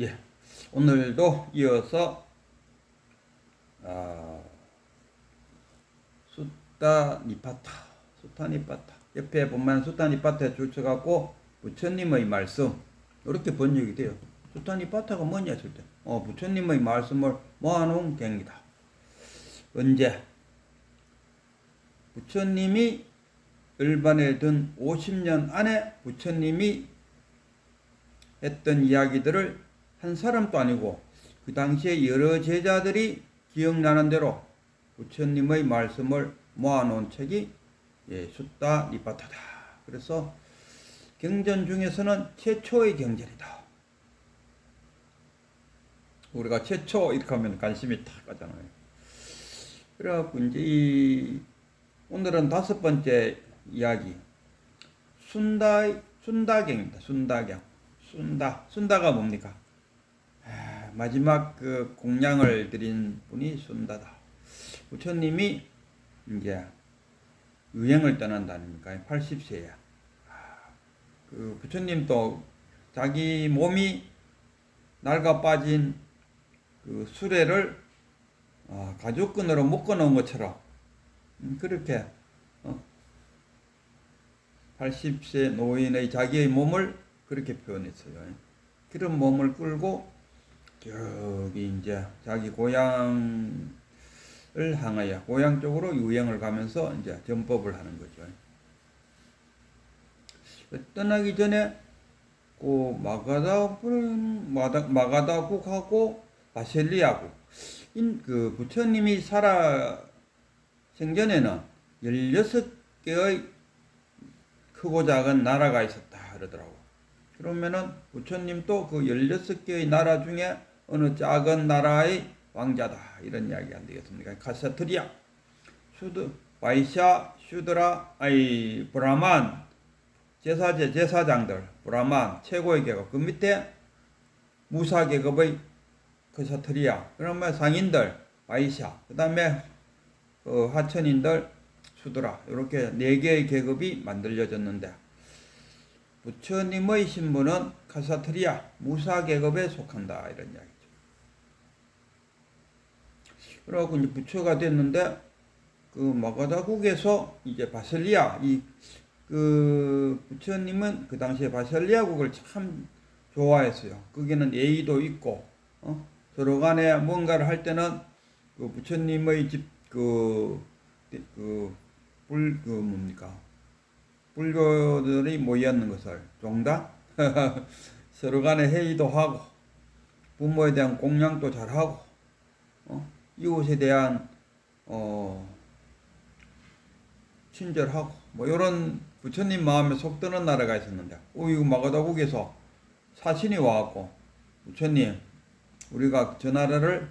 예, 오늘도 이어서 아, 수타 니파타, 수타 니파타. 옆에 보면 수타 니파타에 줄쳐갖고 부처님의 말씀. 이렇게 번역이 돼요. 수타 니파타가 뭐냐 했을 때, 어 부처님의 말씀을 모아놓은 경이다. 언제? 부처님이 일반에 든 50년 안에 부처님이 했던 이야기들을 한 사람도 아니고 그 당시에 여러 제자들이 기억나는 대로 부처님의 말씀을 모아놓은 책이 예, 숫다 니파타다. 그래서 경전 중에서는 최초의 경전이다. 우리가 최초 이렇게 하면 관심이 탁 가잖아요. 그래갖고 이제 이 오늘은 다섯 번째 이야기 순다 순다경입니다. 순다경. 순다. 순다가 뭡니까? 아, 마지막 그 공양을 드린 분이 순다다. 부처님이 이제 유행을 떠난다 아닙니까? 80세야. 그 부처님도 자기 몸이 낡아 빠진 그 수레를 어, 가죽끈으로 묶어 놓은 것처럼 음, 그렇게 어, 80세 노인의 자기의 몸을 그렇게 표현했어요. 그런 몸을 끌고 저기 이제 자기 고향을 향하여 고향 쪽으로 유행을 가면서 이제 전법을 하는 거죠. 떠나기 전에 그 마가다국은 마다- 마가다국하고 바셀리아국 인- 그 부처님이 살아 생전에는 16개의 크고 작은 나라가 있었다 그러더라고. 그러면은 부처님도 그 16개의 나라 중에 어느 작은 나라의 왕자다. 이런 이야기 안 되겠습니까? 카사트리아, 슈드, 바이샤, 슈드라, 아이 브라만 제사제 제사장들 브라만 최고의 계급. 그 밑에 무사 계급의 카사트리아 그러면 상인들 바이샤 그 다음에 그 하천인들 수드라 이렇게 네 개의 계급이 만들어졌는데 부처님의 신분은 카사트리아 무사 계급에 속한다. 이런 이야기 죠. 그러고 이제 부처가 됐는데 그 마가다국에서 이제 바셀리아 이 그 부처님은 그 당시에 바셀리아국을 참 좋아했어요. 거기는 예의도 있고 어? 서로 간에 뭔가를 할 때는 그 부처님의 집그 그, 불, 그, 뭡니까? 불교들이 모였는 것을, 종다? 서로 간에 회의도 하고, 부모에 대한 공양도 잘하고, 어? 이웃에 대한, 어, 친절하고, 뭐, 요런 부처님 마음에 속 드는 나라가 있었는데, 오, 이거 마가다국에서 사신이 와갖고, 부처님, 우리가 저 나라를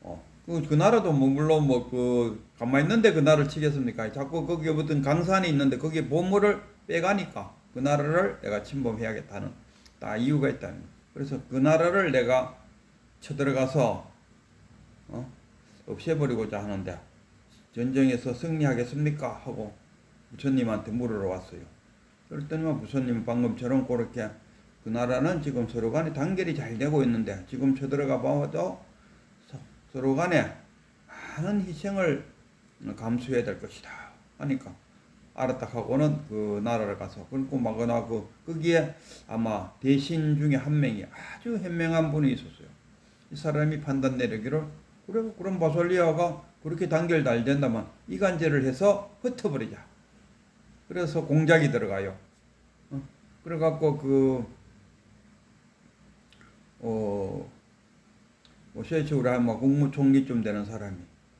어, 그, 그 나라도 뭐 물론 뭐 그 가만히 있는데 그 나라를 치겠습니까? 자꾸 거기에 어떤 강산이 있는데 거기에 보물을 빼가니까 그 나라를 내가 침범해야겠다는 다 이유가 있다는. 그래서 그 나라를 내가 쳐들어가서 어? 없애버리고자 하는데 전쟁에서 승리하겠습니까? 하고 부처님한테 물으러 왔어요. 그랬더니 부처님은 방금처럼 그렇게 그 나라는 지금 서로 간에 단결이 잘 되고 있는데 지금 쳐들어가 봐도 서로 간에 많은 희생을 감수해야 될 것이다 하니까 알았다 하고는 그 나라를 가서 그리고 마거나 그 거기에 아마 대신 중에 한 명이 아주 현명한 분이 있었어요. 이 사람이 판단 내리기를 그래 그럼 바솔리아가 그렇게 단결 잘 된다면 이간질을 해서 흩어버리자. 그래서 공작이 들어가요. 어? 그래갖고 그 어, 뭐 셰치우라 하면 국무총리쯤 되는 사람이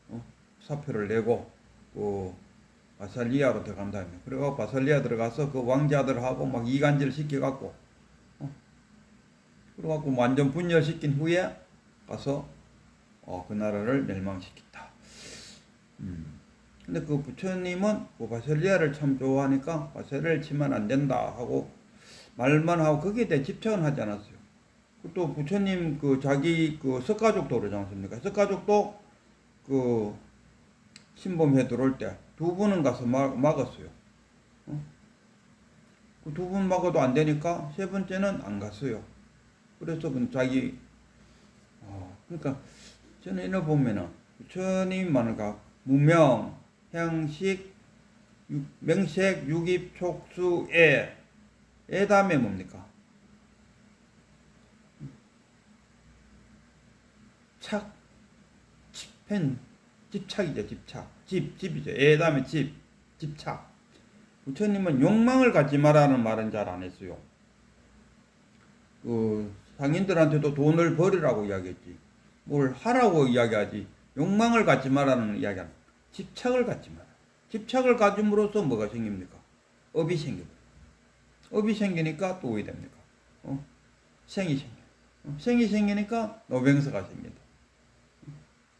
어? 사표를 내고 그 바살리아로 들어간다. 그래가 바살리아 들어가서 그 왕자들하고 막 이간질 시켜갖고 어? 그래갖고 완전 분열시킨 후에 가서 어, 그 나라를 멸망시켰다. 음. 근데 그 부처님은 그 바셀리아를 참 좋아하니까 바셀리아를 치면 안 된다 하고 말만 하고 거기에 대해 집착은 하지 않았어요. 또 부처님 그 자기 그 석가족도 그러지 않습니까? 석가족도 그 신범회 들어올 때 두 분은 가서 막, 막았어요. 어? 그두 분 막아도 안 되니까 세 번째는 안 갔어요. 그래서 그 자기 어, 그러니까 이거 보면은 부처님 말과 무명, 형식, 유- 명색, 유깁, 촉수, 애, 애 다음에 뭡니까? 착, 집펜, 집착이죠, 집착. 집, 집이죠. 애 다음에 집, 집착. 부처님은 욕망을 갖지 말라는 말은 잘 안 했어요. 그 상인들한테도 돈을 벌으라고 이야기했지. 뭘 하라고 이야기하지. 욕망을 갖지 말라는 이야기는 집착을 갖지 마라. 집착을 가짐으로써 뭐가 생깁니까? 업이 생깁니다. 업이 생기니까 또 어디 됩니까? 어? 생이 생겨. 어? 생이 생기니까 노병서가 생긴다.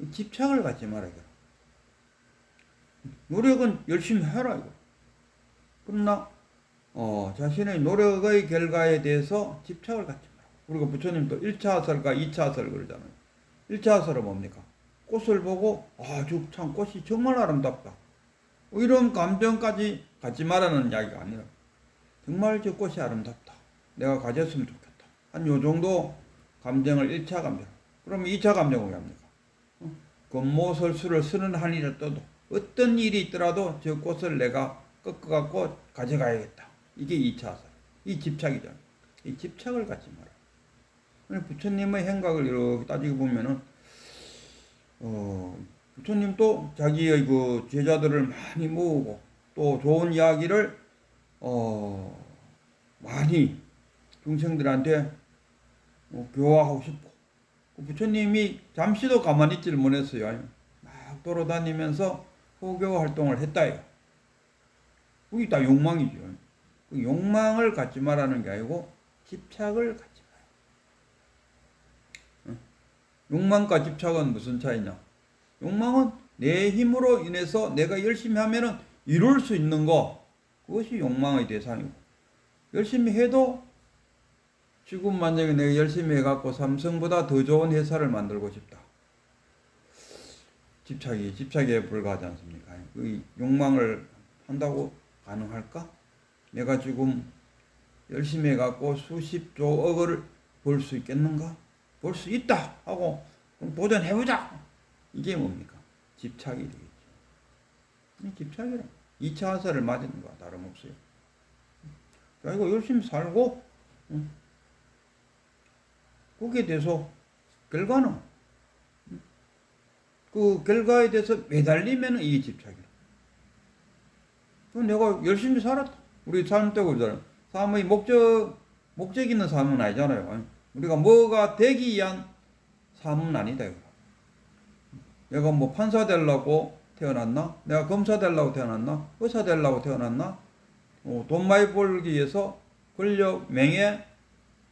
어? 집착을 갖지 마라 이거. 노력은 열심히 해라 이거. 그러나 어, 자신의 노력의 결과에 대해서 집착을 갖지 마라. 우리가 부처님도 1차 설과 2차 설 그러잖아요. 1차 설은 뭡니까? 꽃을 보고 아주 참 꽃이 정말 아름답다. 뭐 이런 감정까지 갖지 말라는 이야기가 아니라 정말 저 꽃이 아름답다. 내가 가졌으면 좋겠다. 한 요 정도 감정을 1차 감정. 그러면 2차 감정은 왜 합니까? 어? 건모설수를 쓰는 한이라 떠도 어떤 일이 있더라도 저 꽃을 내가 꺾어갖고 가져가야겠다. 이게 2차 설. 이 집착이잖아. 이 집착을 갖지. 그래서 부처님의 행각을 이렇게 따지고 보면은 어, 부처님도 자기의 그 제자들을 많이 모으고 또 좋은 이야기를 어, 많이 중생들한테 뭐 교화하고 싶고 그 부처님이 잠시도 가만히 있지를 못했어요. 막 돌아다니면서 호교 활동을 했다요. 그게 다 욕망이죠. 그 욕망을 갖지 말라는 게 아니고 집착을 갖지 마라. 어? 욕망과 집착은 무슨 차이냐? 욕망은 내 힘으로 인해서 내가 열심히 하면은 이룰 수 있는 거 그것이 욕망의 대상이고 열심히 해도 지금 만약에 내가 열심히 해갖고 삼성보다 더 좋은 회사를 만들고 싶다. 집착이 집착에 불과하지 않습니까? 그 욕망을 한다고 가능할까? 내가 지금 열심히 해갖고 수십조 억을 벌 수 있겠는가? 벌수 있다 하고 그럼 도전해보자. 이게 뭡니까? 집착이 되겠죠. 이 집착이라. 2차 화살을 맞은 거와 다름없어요. 자, 이거 열심히 살고, 응. 거기에 대해서 결과는, 응. 그 결과에 대해서 매달리면 이게 집착이라. 그럼 내가 열심히 살았다. 우리 삶때 그러잖아요. 삶의 목적, 목적 있는 삶은 아니잖아요. 우리가 뭐가 되기 위한 삶은 아니다. 내가 뭐 판사 되려고 태어났나? 내가 검사 되려고 태어났나? 의사 되려고 태어났나? 어, 돈 많이 벌기 위해서 권력, 명예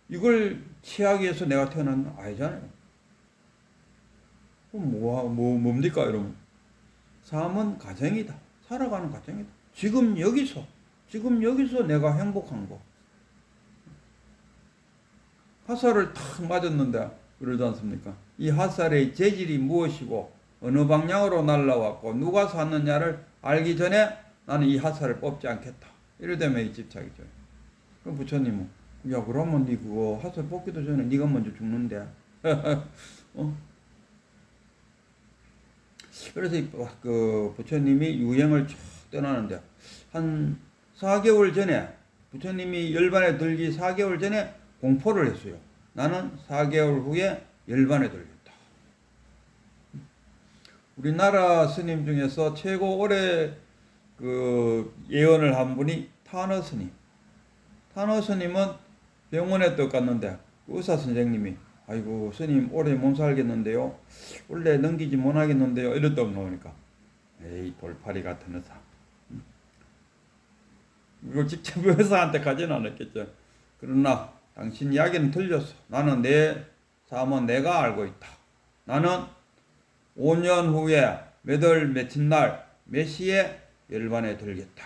이걸 취하기 위해서 내가 태어났나? 아니잖아요. 뭐, 뭐 뭡니까 여러분? 삶은 가정이다. 살아가는 가정이다. 지금 여기서 지금 여기서 내가 행복한 거. 화살을 탁 맞았는데 그러지 않습니까? 이 화살의 재질이 무엇이고 어느 방향으로 날라왔고 누가 쐈느냐를 알기 전에 나는 이 화살을 뽑지 않겠다. 이러되면 이 집착이죠. 그럼 부처님은 야 그러면 네 그거 화살 뽑기도 전에 네가 먼저 죽는데. 어? 그래서 이- 그 부처님이 유행을 쭉 떠나는데 한 4개월 전에 부처님이 열반에 들기 4개월 전에 공포를 했어요. 나는 4개월 후에 열반에 들겠다. 우리나라 스님 중에서 최고 오래 그 예언을 한 분이 타너 스님. 타너 스님은 병원에 또 갔는데 그 의사 선생님이 아이고 스님 오래 못 살겠는데요. 원래 넘기지 못 하겠는데요. 이랬다고 나오니까 에이 돌팔이 같은 의사. 음. 이거 직접 의사한테 가지는 않았겠죠. 그러나 당신 이야기는 틀렸어. 나는 내 삶은 내가 알고 있다. 나는 5년 후에 몇 월 며칠 날 몇 시에 열반에 들겠다.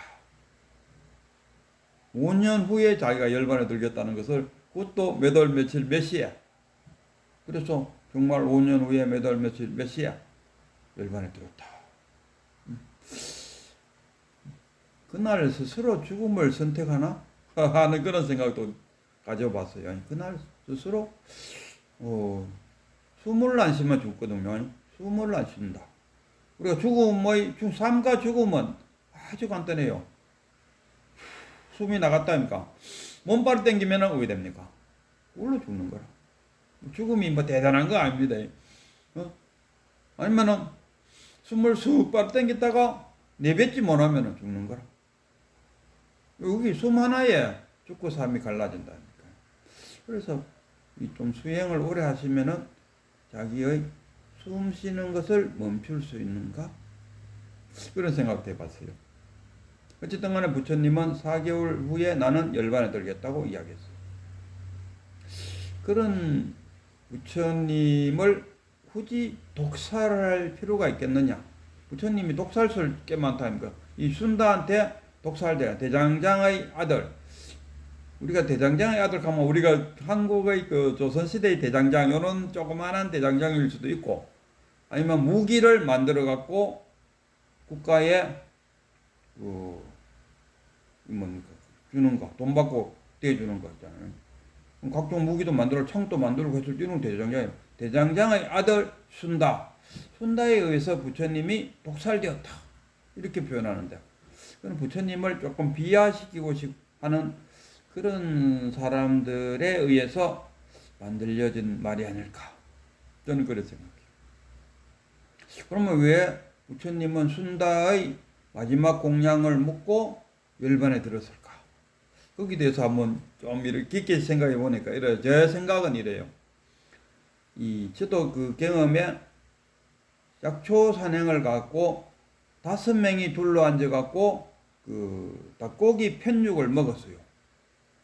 5년 후에 자기가 열반에 들겠다는 것을 그것도 몇 월 며칠 몇 시에 그래서 정말 5년 후에 몇 월 며칠 몇 시에 열반에 들었다. 음. 그날 스스로 죽음을 선택하나 하는 그런 생각도 가져봤어요. 아니, 그날 스스로 어, 숨을 안 쉬면 죽거든요. 숨을 안 쉰다. 우리가 죽음 뭐 삶과 죽음은 아주 간단해요. 숨이 나갔다니까 몸발 땡기면은 어떻게 됩니까? 울러 죽는 거라. 죽음이 뭐 대단한 거 아닙니다. 어? 아니면은 숨을 쑥 빨아 땡겼다가 내뱉지 못하면은 죽는 거라. 여기 숨 하나에 죽고 삶이 갈라진다니까. 그래서 이좀 수행을 오래 하시면은 자기의 숨 쉬는 것을 멈출 수 있는가? 그런 생각도 해봤어요. 어쨌든 간에 부처님은 4개월 후에 나는 열반에 들겠다고 이야기했어요. 그런 부처님을 굳이 독살할 필요가 있겠느냐? 부처님이 독살술 꽤 많다 니까. 이 순다한테 독살대 대장장의 아들. 우리가 대장장의 아들 가면 우리가 한국의 그 조선시대의 대장장, 요런 조그만한 대장장일 수도 있고, 아니면 무기를 만들어 갖고 국가에 그 뭡니까 주는 거, 돈 받고 떼주는 거 있잖아요. 각종 무기도 만들어 창도 만들고 해서 뛰는 대장장이에요. 대장장의 아들 순다. 순다에 의해서 부처님이 독살되었다. 이렇게 표현하는데, 그는 부처님을 조금 비하시키고 싶 하는 그런 사람들에 의해서 만들어진 말이 아닐까. 저는 그렇게 생각해요. 그러면 왜 부처님은 순다의 마지막 공양을 묻고 열반에 들었을까? 거기에 대해서 한번 좀 이렇게 깊게 생각해 보니까 이래요. 제 생각은 이래요. 이 저도 그 경험에 약초 산행을 갖고 다섯 명이 둘러 앉아 갖고 그 닭고기 편육을 먹었어요.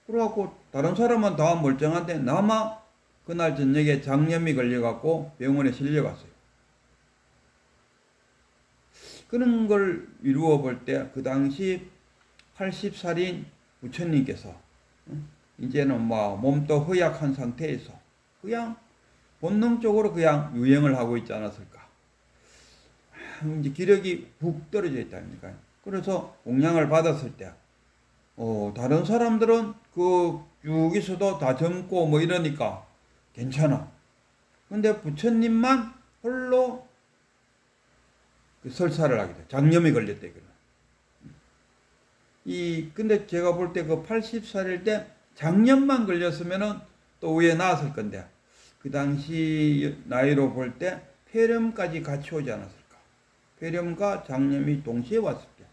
그래갖고 다른 사람은 다 멀쩡한데 나만 그날 저녁에 장염이 걸려갖고 병원에 실려갔어요. 그런 걸 이루어 볼 때 그 당시 80살인 부처님께서 응? 이제는 뭐 몸도 허약한 상태에서 그냥 본능적으로 그냥 유행을 하고 있지 않았을까. 아, 이제 기력이 훅 떨어져 있다니까. 그래서 공양을 받았을 때, 어, 다른 사람들은 그 여기서도 다 젊고 뭐 이러니까 괜찮아. 근데 부처님만 홀로 그 설사를 하게 돼. 장염이 걸렸대, 그는. 이, 근데 제가 볼 때 그 80살일 때 장염만 걸렸으면은 또 위에 나왔을 건데, 그 당시 나이로 볼 때 폐렴까지 같이 오지 않았을까. 폐렴과 장염이 동시에 왔을 때.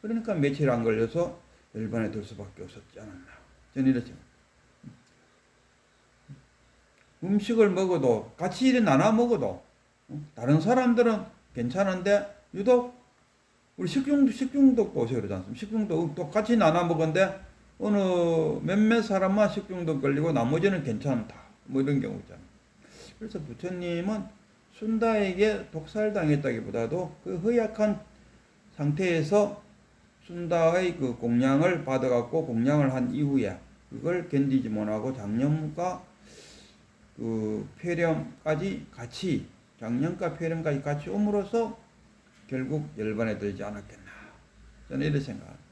그러니까 며칠 안 걸려서 열반에 들 수밖에 없었지 않았나. 저는 이렇게 생각합니다. 음식을 먹어도 같이 일이 나눠 먹어도 다른 사람들은 괜찮은데 유독 우리 식중독 식중독 보세요 그러지 않습니까? 식중독 똑같이 나눠 먹었는데 어느 몇몇 사람만 식중독 걸리고 나머지는 괜찮다. 뭐 이런 경우 있잖아요. 그래서 부처님은 순다에게 독살당했다기보다도 그 허약한 상태에서 순다의 그 공양을 받아갖고 공양을 한 이후에 그걸 견디지 못하고 장염과 그 폐렴까지 같이 장염과 폐렴까지 같이 옴으로써 결국 열반에 들지 않았겠나 저는 이렇게 생각합니다.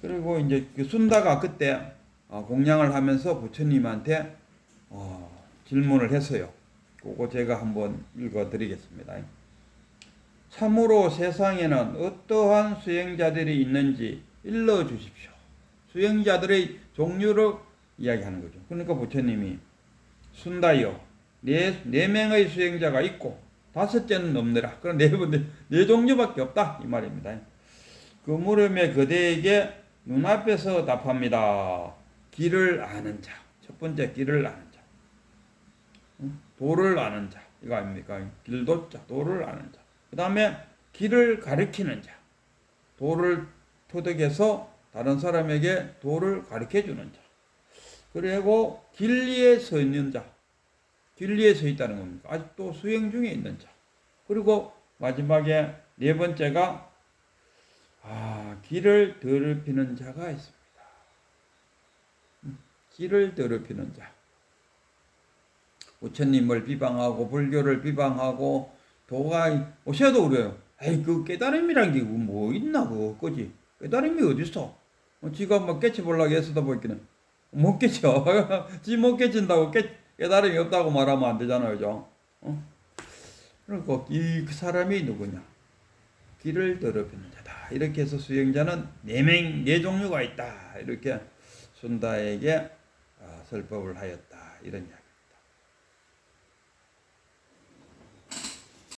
그리고 이제 그 순다가 그때 어, 공양을 하면서 부처님한테 어, 질문을 했어요. 그거 제가 한번 읽어드리겠습니다. 참으로 세상에는 어떠한 수행자들이 있는지 일러 주십시오. 수행자들의 종류를 이야기하는 거죠. 그러니까 부처님이 순다요. 네, 네 명의 수행자가 있고 다섯째는 없느라. 그럼 네, 네, 네 종류밖에 없다. 이 말입니다. 그 물음에 그대에게 눈앞에서 답합니다. 길을 아는 자. 첫 번째 길을 아는 자. 도를 아는 자. 이거 아닙니까? 길도 자. 도를 아는 자. 그 다음에 길을 가르치는 자. 도를 터득해서 다른 사람에게 도를 가르쳐 주는 자. 그리고 길리에 서 있는 자. 길리에 서 있다는 겁니까? 아직도 수행 중에 있는 자. 그리고 마지막에 네 번째가 아, 길을 더럽히는 자가 있습니다. 음, 길을 더럽히는 자. 부처님을 비방하고 불교를 비방하고 도가 오셔도 그래요. 에이 그 깨달음이란 게 뭐 있나 그거 거지. 깨달음이 어디 있어? 어, 지가 막 깨쳐보려고 애쓰다 보니까는 못 깨져. 지못 깨진다고 깨, 깨달음이 없다고 말하면 안 되잖아요, 그죠? 어? 그리고 이그 사람이 누구냐? 길을 더럽히는 자다. 이렇게 해서 수행자는 네명 네 종류가 있다. 이렇게 순다에게 어, 설법을 하였다. 이런 이야기.